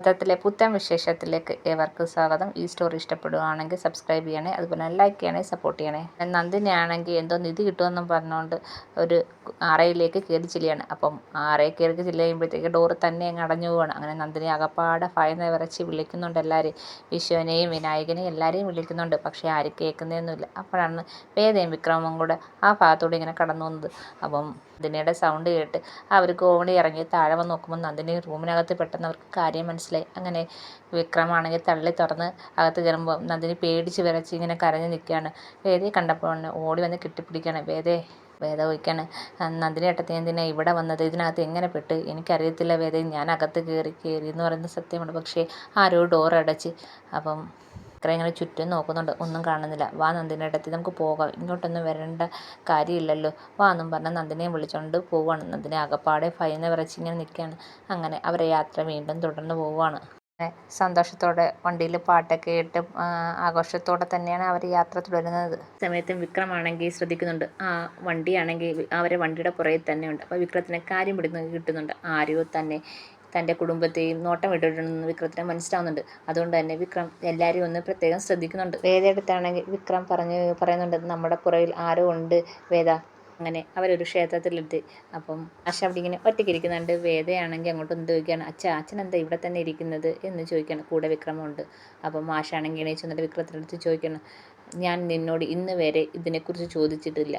മൊത്തത്തിലെ പുത്തൻ വിശേഷത്തിലേക്ക് ഏവർക്കും സ്വാഗതം. ഈ സ്റ്റോറി ഇഷ്ടപ്പെടുകയാണെങ്കിൽ സബ്സ്ക്രൈബ് ചെയ്യണേ അതുപോലെ ലൈക്ക് ചെയ്യണേ സപ്പോർട്ട് ചെയ്യണേ. നന്ദിനിയാണെങ്കിൽ എന്തോ നിധി കിട്ടുമെന്നും പറഞ്ഞുകൊണ്ട് ഒരു അറയിലേക്ക് കയറി ചെല്ലുകയാണ്. അപ്പം അറയിൽ കയറി ചെല്ലുമ്പോഴത്തേക്ക് ഡോറ് തന്നെ അങ്ങ് അടഞ്ഞു പോവുകയാണ്. അങ്ങനെ നന്ദിനി അകപ്പാടെ ഭയന്ന് വിറച്ച് വിളിക്കുന്നുണ്ട് എല്ലാവരെയും. വിശ്വനെയും വിനായകനെയും എല്ലാവരെയും വിളിക്കുന്നുണ്ട്. പക്ഷേ ആരും കേൾക്കുന്നതൊന്നുമില്ല അപ്പോഴാണ് വേദയും വിക്രമും കൂടെ ആ ഭാഗത്തൂടെ ഇങ്ങനെ കടന്നു വന്നത് അപ്പം നന്ദിനിയുടെ സൗണ്ട് കേട്ട് അവർക്ക് ഓടി ഇറങ്ങി താഴെ വന്ന് നോക്കുമ്പോൾ നന്ദിനി റൂമിനകത്ത് പെട്ടെന്ന് അവർക്ക് കാര്യം മനസ്സിലായി. അങ്ങനെ വിക്രമാണെങ്കിൽ തള്ളി തുറന്ന് അകത്ത് കയറുമ്പോൾ നന്ദിനി പേടിച്ച് വിറച്ച് ഇങ്ങനെ കരഞ്ഞ് നിൽക്കുകയാണ് വേദയെ കണ്ടപ്പോൾ ഓടി വന്ന് കെട്ടിപ്പിടിക്കുകയാണ്. വേദയെ വേദ ചോദിക്കാണ് നന്ദിനി ഏട്ടത്തി എന്തിനാ ഇവിടെ വന്നത്? ഇതിനകത്ത് എങ്ങനെ പെട്ട്? എനിക്കറിയത്തില്ല വേദ ഞാൻ അകത്ത് കയറി കയറി എന്ന് പറയുന്നത് സത്യമാണ്. പക്ഷേ ആരോ ഡോർ അടച്ച്. അപ്പം ഇങ്ങനെ ചുറ്റും നോക്കുന്നുണ്ട്. ഒന്നും കാണുന്നില്ല. വാ നന്ദിനി ഏട്ടത്തി നമുക്ക് പോകാം. ഇങ്ങോട്ടൊന്നും വരേണ്ട കാര്യമില്ലല്ലോ. വാ എന്നും പറഞ്ഞ് നന്ദിനിയെ വിളിച്ചുകൊണ്ട് പോവുകയാണ് നന്ദിനി അകപ്പാടെ ഭയന്ന് വിറച്ചിങ്ങനെ നിൽക്കുകയാണ് അങ്ങനെ അവരെ യാത്ര വീണ്ടും തുടർന്ന് പോവുകയാണ് സന്തോഷത്തോടെ വണ്ടിയിൽ പാട്ടൊക്കെ ഇട്ട് ആഘോഷത്തോടെ തന്നെയാണ് അവർ യാത്ര തുടരുന്നത്. സമയത്തും വിക്രമാണെങ്കിൽ ശ്രദ്ധിക്കുന്നുണ്ട്. ആ വണ്ടിയാണെങ്കിൽ അവരെ വണ്ടിയുടെ പുറകിൽ തന്നെയുണ്ട്. അപ്പോൾ വിക്രത്തിന് കാര്യം പിടുന്ന കിട്ടുന്നുണ്ട്. ആരോ തന്നെ തന്റെ കുടുംബത്തെയും നോട്ടം ഇട്ടിട്ടുണ്ടെന്ന് വിക്രത്തിന് മനസ്സിലാവുന്നുണ്ട്. അതുകൊണ്ട് തന്നെ വിക്രം എല്ലാവരെയും ഒന്ന് പ്രത്യേകം ശ്രദ്ധിക്കുന്നുണ്ട്. വേദയെടുത്താണെങ്കിൽ വിക്രം പറഞ്ഞ് പറയുന്നുണ്ട് നമ്മുടെ പുറകിൽ ആരോ ഉണ്ട് വേദ. അങ്ങനെ അവരൊരു ക്ഷേത്രത്തിലെത്തി. അപ്പം ആശ അവിടെ ഇങ്ങനെ ഒറ്റയ്ക്ക് ഇരിക്കുന്നുണ്ട് വേദയാണെങ്കിൽ അങ്ങോട്ടൊന്ന് ചോദിക്കുകയാണ് അച്ഛ അച്ഛൻ എന്താ ഇവിടെ തന്നെ ഇരിക്കുന്നത്? എന്ന് ചോദിക്കുകയാണ്. കൂടെ വിക്രമുണ്ട്. അപ്പം ആശാണെങ്കിൽ എണീച്ച് വന്നിട്ട് വിക്രത്തിനടുത്ത് ചോദിക്കണം ഞാൻ നിന്നോട് ഇന്ന് വരെ ഇതിനെക്കുറിച്ച് ചോദിച്ചിട്ടില്ല.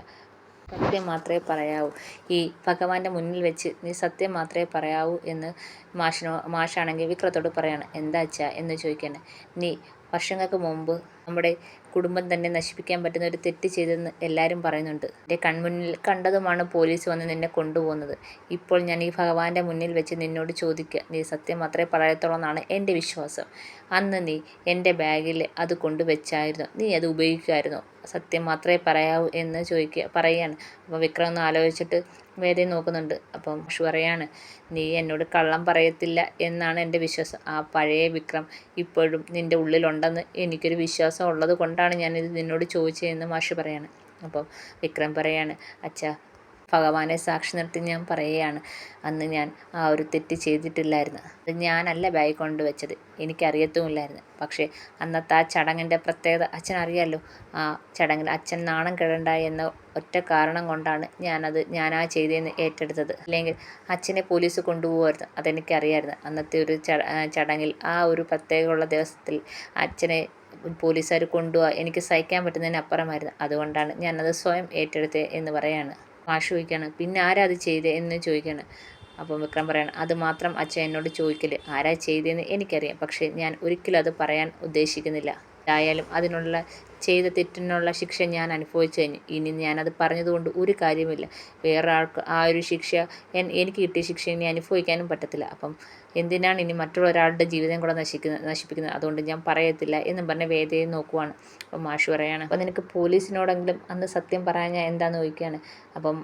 സത്യം മാത്രമേ പറയാവൂ. ഈ ഭഗവാന്റെ മുന്നിൽ വെച്ച് നീ സത്യം മാത്രമേ പറയാവൂ എന്ന് മാഷിനോ മാഷാണെങ്കിൽ വിക്രത്തോട് പറയാണ്. എന്താ അച്ഛാ? എന്ന് ചോദിക്കണേ. നീ വർഷങ്ങൾക്ക് മുമ്പ് നമ്മുടെ കുടുംബം തന്നെ നശിപ്പിക്കാൻ പറ്റുന്ന ഒരു തെറ്റ് ചെയ്തെന്ന് എല്ലാവരും പറയുന്നുണ്ട്. എന്റെ കൺമുന്നിൽ കണ്ടതുമാണ് പോലീസ് വന്ന് നിന്നെ കൊണ്ടുപോകുന്നത്. ഇപ്പോൾ ഞാൻ ഈ ഭഗവാന്റെ മുന്നിൽ വെച്ച് നിന്നോട് ചോദിക്കുക നീ സത്യം മാത്രമേ പറയത്തുള്ളൂ എന്നാണ് എന്റെ വിശ്വാസം. അന്ന് നീ എന്റെ ബാഗിൽ അത് കൊണ്ടുവച്ചായിരുന്നു. നീ അത് ഉപയോഗിക്കുമായിരുന്നോ? സത്യം മാത്രമേ പറയാവൂ എന്ന് ചോദിക്കുക പറയുകയാണ് അപ്പോൾ വിക്രം ഒന്ന് ആലോചിച്ചിട്ട് വേദയും നോക്കുന്നുണ്ട്. അപ്പം വിഷു പറയാണ് നീ എന്നോട് കള്ളം പറയത്തില്ല എന്നാണ് എന്റെ വിശ്വാസം. ആ പഴയ വിക്രം ഇപ്പോഴും നിന്റെ ഉള്ളിലുണ്ടെന്ന് എനിക്കൊരു വിശ്വാസം ഉള്ളത് കൊണ്ടാണ് ഞാനിത് നിന്നോട് ചോദിച്ചതെന്ന് മാഷ് പറയാണ്. അപ്പം വിക്രം പറയാണ് അച്ഛാ ഭഗവാനെ സാക്ഷി നിർത്തി ഞാൻ പറയുകയാണ്. അന്ന് ഞാൻ ആ ഒരു തെറ്റ് ചെയ്തിട്ടില്ലായിരുന്നു. അത് ഞാനല്ല ബാഗ് കൊണ്ടുവച്ചത് എനിക്കറിയത്തുമില്ലായിരുന്നു പക്ഷേ അന്നത്തെ ആ ചടങ്ങിന്റെ പ്രത്യേകത അച്ഛനറിയാമല്ലോ ആ ചടങ്ങിൽ അച്ഛൻ നാണം കെടണ്ട എന്ന ഒറ്റ കാരണം കൊണ്ടാണ് ഞാനത് ആ ചെയ്തതെന്ന് ഏറ്റെടുത്തത്. അല്ലെങ്കിൽ അച്ഛനെ പോലീസ് കൊണ്ടുപോകുമായിരുന്നു അതെനിക്കറിയായിരുന്നു. അന്നത്തെ ഒരു ചടങ്ങിൽ ആ ഒരു പ്രത്യേകമുള്ള ദിവസത്തിൽ അച്ഛനെ പോലീസുകാർ കൊണ്ടുപോകാൻ എനിക്ക് സഹിക്കാൻ പറ്റുന്നതിനപ്പുറമായിരുന്നു. അതുകൊണ്ടാണ് ഞാനത് സ്വയം ഏറ്റെടുത്തത് എന്ന് പറയാണ്. മാഷ് ചോദിക്കുകയാണ് പിന്നെ ആരാ അത് ചെയ്ത് എന്ന് ചോദിക്കുകയാണ് അപ്പം വിക്രം പറയണം അത് മാത്രം അച്ഛൻ എന്നോട് ചോദിക്കൽ. ആരാ ചെയ്തതെന്ന് എനിക്കറിയാം. പക്ഷേ ഞാൻ ഒരിക്കലും അത് പറയാൻ ഉദ്ദേശിക്കുന്നില്ല. ആയാലും അതിനുള്ള ചെയ്ത തെറ്റിനുള്ള ശിക്ഷ ഞാൻ അനുഭവിച്ചു കഴിഞ്ഞു. ഇനി ഞാനത് പറഞ്ഞതുകൊണ്ട് ഒരു കാര്യമില്ല വേറെ ആൾക്ക് ആ ഒരു ശിക്ഷ എനിക്ക് കിട്ടിയ ശിക്ഷ ഇനി അനുഭവിക്കാനും പറ്റത്തില്ല. അപ്പം എന്തിനാണ് ഇനി മറ്റുള്ള ഒരാളുടെ ജീവിതം കൂടെ നശിക്കുന്നത് നശിപ്പിക്കുന്നത്? അതുകൊണ്ട് ഞാൻ പറയത്തില്ല എന്നും പറഞ്ഞ വേദയെ നോക്കുവാണ്. അപ്പം മാഷു പറയാണ് അപ്പം നിനക്ക് പോലീസിനോടെങ്കിലും അന്ന് സത്യം പറയാൻ ഞാൻ എന്താന്ന് ചോദിക്കുകയാണ്? അപ്പം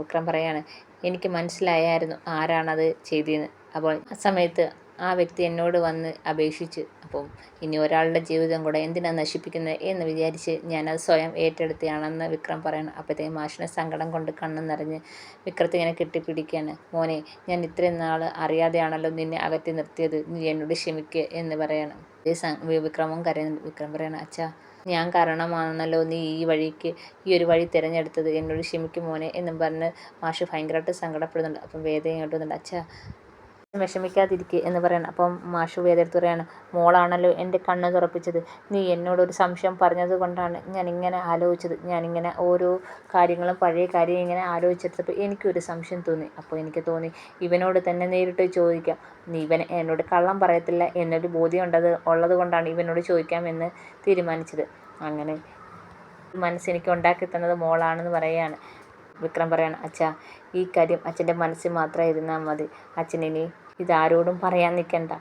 വിക്രം പറയാണ് എനിക്ക് മനസ്സിലായായിരുന്നു ആരാണത് ചെയ്തതെന്ന് അപ്പോൾ ആ സമയത്ത് ആ വ്യക്തി എന്നോട് വന്ന് അപേക്ഷിച്ച് അപ്പം ഇനി ഒരാളുടെ ജീവിതം കൂടെ എന്തിനാണ് നശിപ്പിക്കുന്നത് എന്ന് വിചാരിച്ച് ഞാനത് സ്വയം ഏറ്റെടുത്തിയാണെന്ന് വിക്രം പറയണം. അപ്പോഴത്തേക്കും മാഷിനെ സങ്കടം കൊണ്ട് കണ്ണു നിറഞ്ഞ് വിക്രത്തെ ഇങ്ങനെ കെട്ടിപ്പിടിക്കുകയാണ് മോനെ ഞാൻ ഇത്രയും നാൾ അറിയാതെയാണല്ലോ നിന്നെ അകറ്റി നിർത്തിയത്. നീ എന്നോട് ക്ഷമിക്കുക എന്ന് പറയണം. വിക്രമും കരയുന്നുണ്ട് വിക്രം പറയണം അച്ഛാ ഞാൻ കാരണമാണല്ലോ നീ ഈ വഴിക്ക് ഈ ഒരു വഴി തിരഞ്ഞെടുത്തത്. എന്നോട് ക്ഷമിക്കും മോനെ എന്നും പറഞ്ഞ് മാഷ് ഭയങ്കരമായിട്ട് സങ്കടപ്പെടുന്നുണ്ട്. അപ്പം വേദന ഇങ്ങോട്ട് വന്നിട്ട് അച്ഛാ വിഷമിക്കാതിരിക്കുക എന്ന് പറയണം. അപ്പം മാഷു വേദെടുത്ത് പറയാണ് മോളാണല്ലോ എന്റെ കണ്ണ് തുറപ്പിച്ചത്. നീ എന്നോടൊരു സംശയം പറഞ്ഞത് കൊണ്ടാണ് ഞാനിങ്ങനെ ആലോചിച്ചത്. ഞാനിങ്ങനെ ഓരോ കാര്യങ്ങളും പഴയ കാര്യം ഇങ്ങനെ ആലോചിച്ചെടുത്തപ്പോൾ എനിക്കൊരു സംശയം തോന്നി. അപ്പോൾ എനിക്ക് തോന്നി ഇവനോട് തന്നെ നേരിട്ട് ചോദിക്കാം. നീ ഇവൻ എന്നോട് കള്ളം പറയത്തില്ല എന്നൊരു ബോധ്യം ഉണ്ടത് ഉള്ളത് കൊണ്ടാണ് ഇവനോട് ചോദിക്കാമെന്ന് തീരുമാനിച്ചത്. അങ്ങനെ മനസ്സെനിക്ക് ഉണ്ടാക്കി തന്നത് മോളാണെന്ന് പറയുകയാണ്. വിക്രം പറയാണ് അച്ഛാ ഈ കാര്യം അച്ഛന്റെ മനസ്സിൽ മാത്രം ഇരുന്നാൽ മതി. അച്ഛനിനി ഇതാരോടും പറയാൻ നിൽക്കണ്ട.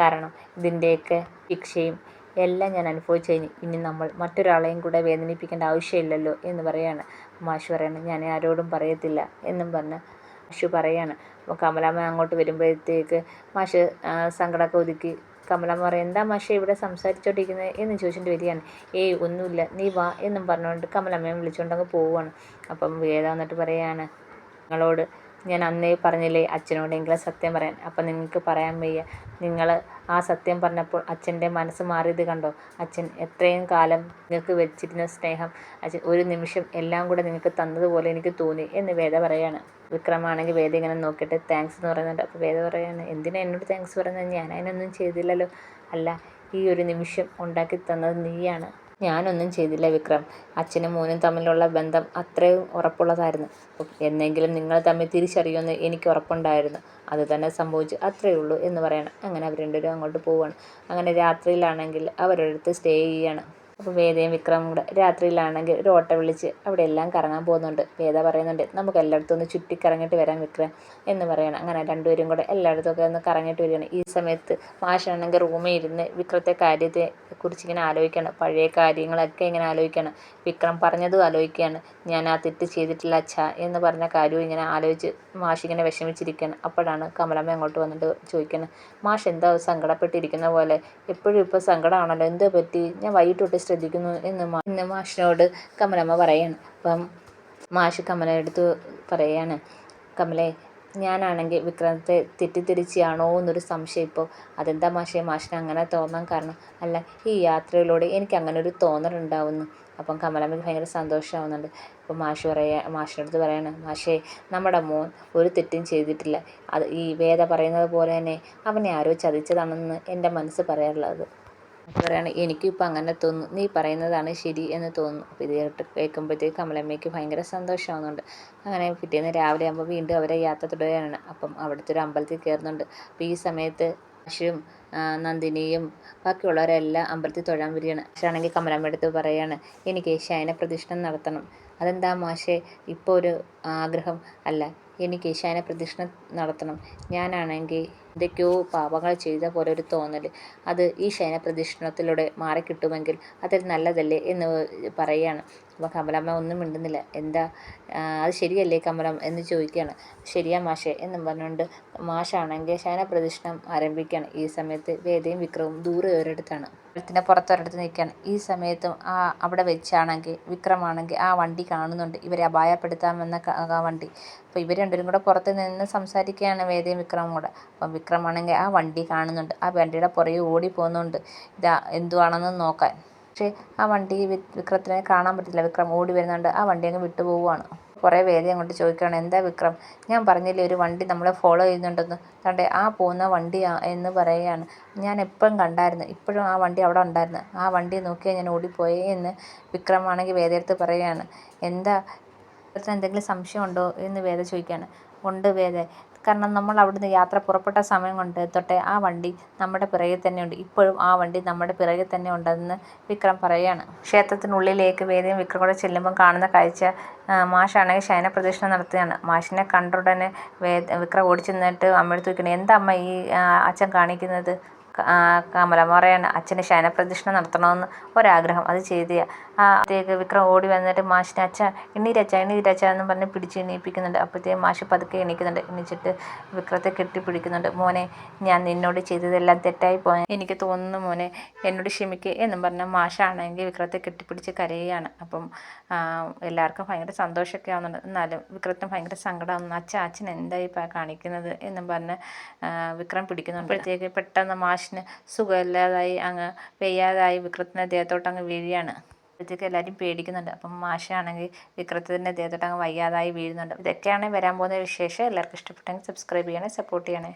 കാരണം ഇതിന്റെയൊക്കെ ശിക്ഷയും എല്ലാം ഞാൻ അനുഭവിച്ചു കഴിഞ്ഞു. ഇനി നമ്മൾ മറ്റൊരാളെയും കൂടെ വേദനിപ്പിക്കേണ്ട ആവശ്യമില്ലല്ലോ എന്ന് പറയാണ്. മാഷു പറയാണ് ഞാൻ ആരോടും പറയത്തില്ല എന്നും പറഞ്ഞ് മാഷു പറയാണ്. അപ്പോൾ കമലാമ്മ അങ്ങോട്ട് വരുമ്പോഴത്തേക്ക് മാഷ് സങ്കടമൊക്കെ ഒതുക്കി കമലമ്മ പറയും എന്താ മാഷെ ഇവിടെ സംസാരിച്ചോണ്ടിരിക്കുന്നത് എന്ന് ചോദിച്ചിട്ട് വരികയാണ്. ഏയ് ഒന്നുമില്ല നീ വാ എന്നും പറഞ്ഞുകൊണ്ട് കമലമ്മയെ വിളിച്ചുകൊണ്ട് അങ്ങ് പോവുകയാണ്. അപ്പം വേദ വന്നിട്ട് പറയാണ് നിങ്ങളോട് ഞാൻ അന്നേ പറഞ്ഞില്ലേ അച്ഛനോടെങ്കിലും സത്യം പറയാൻ. അപ്പം നിങ്ങൾക്ക് പറയാൻ വയ്യ. നിങ്ങൾ ആ സത്യം പറഞ്ഞപ്പോൾ അച്ഛന്റെ മനസ്സ് മാറിയത് കണ്ടോ? അച്ഛൻ എത്രയും കാലം നിങ്ങൾക്ക് വെച്ചിരുന്ന സ്നേഹം അച്ഛൻ ഒരു നിമിഷം എല്ലാം കൂടെ നിങ്ങൾക്ക് തന്നതുപോലെ എനിക്ക് തോന്നി എന്ന് വേദ പറയാണ്. വിക്രമാണെങ്കിൽ വേദ ഇങ്ങനെ നോക്കിയിട്ട് താങ്ക്സ് എന്ന് പറയുന്നുണ്ട്. അപ്പോൾ വേദ പറയുന്നത് എന്തിനാ എന്നോട് താങ്ക്സ് പറയുന്നത്? ഞാൻ അതിനൊന്നും ചെയ്തില്ലല്ലോ. അല്ല ഈ ഒരു നിമിഷം ഉണ്ടാക്കി തന്നത് നീയാണ്. ഞാനൊന്നും ചെയ്തില്ല വിക്രം. അച്ഛനും മോനും തമ്മിലുള്ള ബന്ധം അത്രയും ഉറപ്പുള്ളതായിരുന്നു. എന്നെങ്കിലും നിങ്ങൾ തമ്മിൽ തിരിച്ചറിയുമെന്ന് എനിക്ക് ഉറപ്പുണ്ടായിരുന്നു. അത് തന്നെ സംഭവിച്ചു. അത്രയേ ഉള്ളൂ എന്ന് പറയണം. അങ്ങനെ അവർ രണ്ടുപേരും അങ്ങോട്ട് പോവുകയാണ് അങ്ങനെ രാത്രിയിലാണെങ്കിൽ അവരടുത്ത് സ്റ്റേ ചെയ്യുകയാണ്. അപ്പോൾ വേദയും വിക്രമും കൂടെ രാത്രിയിലാണെങ്കിൽ ഒരു ഓട്ടോ വിളിച്ച് അവിടെ എല്ലാം കറങ്ങാൻ പോകുന്നുണ്ട്. വേദ പറയുന്നുണ്ട് നമുക്ക് എല്ലായിടത്തും ഒന്ന് ചുറ്റിക്കറങ്ങിയിട്ട് വരാം വിക്രം എന്ന് പറയണം. അങ്ങനെ രണ്ടുപേരും കൂടെ എല്ലായിടത്തും ഒക്കെ ഒന്ന് കറങ്ങിയിട്ട് വരികയാണ്. ഈ സമയത്ത് മാഷാണെങ്കിൽ റൂമിൽ ഇരുന്ന് വിക്രത്തെ കാര്യത്തെ കുറിച്ച് ഇങ്ങനെ ആലോചിക്കുകയാണ് പഴയ കാര്യങ്ങളൊക്കെ ഇങ്ങനെ ആലോചിക്കുകയാണ് വിക്രം പറഞ്ഞതും ആലോചിക്കുകയാണ്. ഞാൻ ആ തെറ്റ് ചെയ്തിട്ടില്ല അച്ഛ എന്ന് പറഞ്ഞ കാര്യവും ഇങ്ങനെ ആലോചിച്ച് മാഷ് ഇങ്ങനെ വിഷമിച്ചിരിക്കുകയാണ്. അപ്പോഴാണ് കമലമ്മ അങ്ങോട്ട് വന്നിട്ട് ചോദിക്കുന്നത് മാഷ് എന്താ സങ്കടപ്പെട്ടിരിക്കുന്ന പോലെ? എപ്പോഴും ഇപ്പോൾ സങ്കടമാണല്ലോ എന്തോ പറ്റി? ഞാൻ വൈകിട്ട് ശ്രദ്ധിക്കുന്നു എന്ന് ഇന്ന് മാഷിനോട് കമലമ്മ പറയാണ്. അപ്പം മാഷ് കമല എടുത്ത് പറയാണ് കമലേ ഞാനാണെങ്കിൽ വിക്രമത്തെ തെറ്റിദ്ധരിച്ചാണോ എന്നൊരു സംശയം ഇപ്പോൾ. അതെന്താ മാഷേ? മാഷിന് അങ്ങനെ തോന്നാൻ കാരണം അല്ല ഈ യാത്രയിലൂടെ എനിക്ക് അങ്ങനെ ഒരു തോന്നലുണ്ടാവുന്നു അപ്പം കമലമ്മയ്ക്ക് ഭയങ്കര സന്തോഷമാവുന്നുണ്ട്. അപ്പം മാഷ് പറയാ മാഷിന്റെ അടുത്ത് പറയാണ് മാഷേ നമ്മുടെ മോൻ ഒരു തെറ്റും ചെയ്തിട്ടില്ല. അത് ഈ വേദ പറയുന്നത് പോലെ തന്നെ അവനെ ആരോ ചതിച്ചതാണെന്ന് എന്റെ മനസ്സ് പറയാറുള്ളത്. പറയാണ് എനിക്കും ഇപ്പം അങ്ങനെ തോന്നുന്നു. നീ പറയുന്നതാണ് ശരി എന്ന് തോന്നുന്നു. അപ്പോൾ ഇത് കേട്ട് കേൾക്കുമ്പോഴത്തേക്ക് കമലമ്മയ്ക്ക് ഭയങ്കര സന്തോഷമാകുന്നുണ്ട് അങ്ങനെ പിറ്റേന്ന് രാവിലെ ആകുമ്പോൾ വീണ്ടും അവരെ യാത്ര തുടരുകയാണ്. അപ്പം അവിടുത്തെ ഒരു അമ്പലത്തിൽ കയറുന്നുണ്ട്. അപ്പോൾ ഈ സമയത്ത് അശുവും നന്ദിനിയും ബാക്കിയുള്ളവരെല്ലാം അമ്പലത്തിൽ തൊഴാൻ വരികയാണ്. ആണെങ്കിൽ കമലമ്മ അടുത്ത് പറയാണ് എനിക്ക് ശയന പ്രതിഷ്ഠ നടത്തണം. അതെന്താ മാഷേ? ഇപ്പോൾ ഒരു ആഗ്രഹം അല്ല. എനിക്ക് പ്രതിഷ്ഠ നടത്തണം. ഞാനാണെങ്കിൽ എന്തൊക്കെയോ പാപങ്ങൾ ചെയ്ത പോലെ ഒരു തോന്നൽ അത് ഈ ശയന ശയനപ്രദക്ഷിണത്തിലൂടെ മാറിക്കിട്ടുമെങ്കിൽ അതൊരു നല്ലതല്ലേ എന്ന് പറയുകയാണ് അപ്പോൾ കമലമ്മ ഒന്നും മിണ്ടുന്നില്ല. എന്താ അത് ശരിയല്ലേ കമലം എന്ന് ചോദിക്കുകയാണ് ശരിയാ മാഷെ എന്നും പറഞ്ഞുകൊണ്ട് മാഷാണെങ്കിൽ ശയനപ്രദക്ഷിണം ആരംഭിക്കുകയാണ് ഈ സമയത്ത് വേദയും വിക്രവും ദൂരെ ഒരിടത്താണ്. ത്തിന് പുറത്തൊരിടത്ത് നിൽക്കുകയാണ് ഈ സമയത്തും ആ അവിടെ വെച്ചാണെങ്കിൽ വിക്രമാണെങ്കിൽ ആ വണ്ടി കാണുന്നുണ്ട്. ഇവരെ അപായപ്പെടുത്താമെന്ന വണ്ടി. അപ്പോൾ ഇവർ രണ്ടുപേരും കൂടെ പുറത്ത് നിന്ന് സംസാരിക്കുകയാണ് വേദയും വിക്രമും കൂടെ. അപ്പം വിക്രമാണെങ്കിൽ ആ വണ്ടി കാണുന്നുണ്ട്. ആ വണ്ടിയുടെ പുറകെ ഓടി പോകുന്നുണ്ട്. ഇതാ എന്തുവാണെന്ന് നോക്കാൻ. പക്ഷേ ആ വണ്ടി വിക്രത്തിനെ കാണാൻ പറ്റില്ല. വിക്രം ഓടി വരുന്നുണ്ട്. ആ വണ്ടി അങ്ങ് വിട്ടു പോവുകയാണ് കുറേ വേദി അങ്ങോട്ട് ചോദിക്കുകയാണ് എന്താ വിക്രം? ഞാൻ പറഞ്ഞില്ലേ ഒരു വണ്ടി നമ്മളെ ഫോളോ ചെയ്യുന്നുണ്ടെന്ന്? കണ്ടേ ആ പോകുന്ന വണ്ടി എന്ന് പറയുകയാണ്. ഞാൻ എപ്പോഴും കണ്ടായിരുന്നു? ഇപ്പോഴും ആ വണ്ടി അവിടെ ഉണ്ടായിരുന്നു. ആ വണ്ടി നോക്കിയാൽ ഞാൻ ഓടിപ്പോയേ എന്ന് വിക്രമാണെങ്കിൽ വേദയെടുത്ത് പറയുകയാണ്. എന്താ എന്തെങ്കിലും സംശയമുണ്ടോ എന്ന് വേദ ചോദിക്കുകയാണ്. ഉണ്ട് വേദ. കാരണം നമ്മൾ അവിടുന്ന് യാത്ര പുറപ്പെട്ട സമയം കൊണ്ട് തൊട്ടേ ആ വണ്ടി നമ്മുടെ പിറകിൽ തന്നെയുണ്ട് ഇപ്പോഴും ആ വണ്ടി നമ്മുടെ പിറകിൽ തന്നെ ഉണ്ടെന്ന് വിക്രം പറയുകയാണ്. ക്ഷേത്രത്തിനുള്ളിലേക്ക് വേദിയും വിക്രം കൂടെ ചെല്ലുമ്പോൾ കാണുന്ന കാഴ്ച മാഷാണെങ്കിൽ ശയന പ്രദക്ഷിണം നടത്തുകയാണ്. മാഷിനെ കണ്ടുടനെ വേദ വിക്രം ഓടിച്ചെന്നിട്ട് അമ്മയെടുത്ത് വയ്ക്കണേ എന്താ അമ്മ ഈ അച്ഛൻ കാണിക്കുന്നത്? കമലമ്മ പറയാണ് അച്ഛന് ശയനപ്രദക്ഷിണ നടത്തണമെന്ന് ഒരാഗ്രഹം. അത് ചെയ്തിയ. ആ അപ്പോഴത്തേക്ക് വിക്രം ഓടി വന്നിട്ട് മാഷിനെ അച്ഛ എണ്ണീരച്ച എണ്ണീരച്ച എന്ന് പറഞ്ഞ് പിടിച്ച് എണീപ്പിക്കുന്നുണ്ട്. അപ്പോഴത്തേക്ക് മാഷ് പതുക്കെ എണീക്കുന്നുണ്ട്. എണീച്ചിട്ട് വിക്രത്തെ കെട്ടിപ്പിടിക്കുന്നുണ്ട്. മോനെ ഞാൻ നിന്നോട് ചെയ്തതെല്ലാം തെറ്റായി പോയാൽ എനിക്ക് തോന്നുന്നു മോനെ എന്നോട് ക്ഷമിക്കുക എന്നും പറഞ്ഞ മാഷാണെങ്കിൽ വിക്രത്തെ കെട്ടിപ്പിടിച്ച് കരയുകയാണ്. അപ്പം എല്ലാവർക്കും ഭയങ്കര സന്തോഷമൊക്കെ ആവുന്നുണ്ട്. എന്നാലും വിക്രത്തിന് ഭയങ്കര സങ്കടമാവുന്നു അച്ഛ അച്ഛൻ എന്തായി കാണിക്കുന്നത്? എന്നും പറഞ്ഞ് വിക്രം പിടിക്കുന്നുണ്ട്. അപ്പോഴത്തേക്ക് പെട്ടെന്ന് മാഷ് മാഷിന് സുഖമില്ലാതായി അങ്ങ് വെയ്യാതായി വിക്രത്തിന്റെ ദേഹത്തോട്ട് അങ്ങ് വീഴുകയാണ്. അപ്പോഴത്തേക്ക് എല്ലാവരും പേടിക്കുന്നുണ്ട്. അപ്പം മാഷാണെങ്കിൽ വിക്രത്തിന്റെ ദേഹത്തോട്ട് അങ്ങ് വയ്യാതായി വീഴുന്നുണ്ട്. ഇതൊക്കെയാണ് വരാൻ പോകുന്ന വിശേഷം. എല്ലാവർക്കും ഇഷ്ടപ്പെട്ടെങ്കിൽ സബ്സ്ക്രൈബ് ചെയ്യണേ സപ്പോർട്ട് ചെയ്യണേ.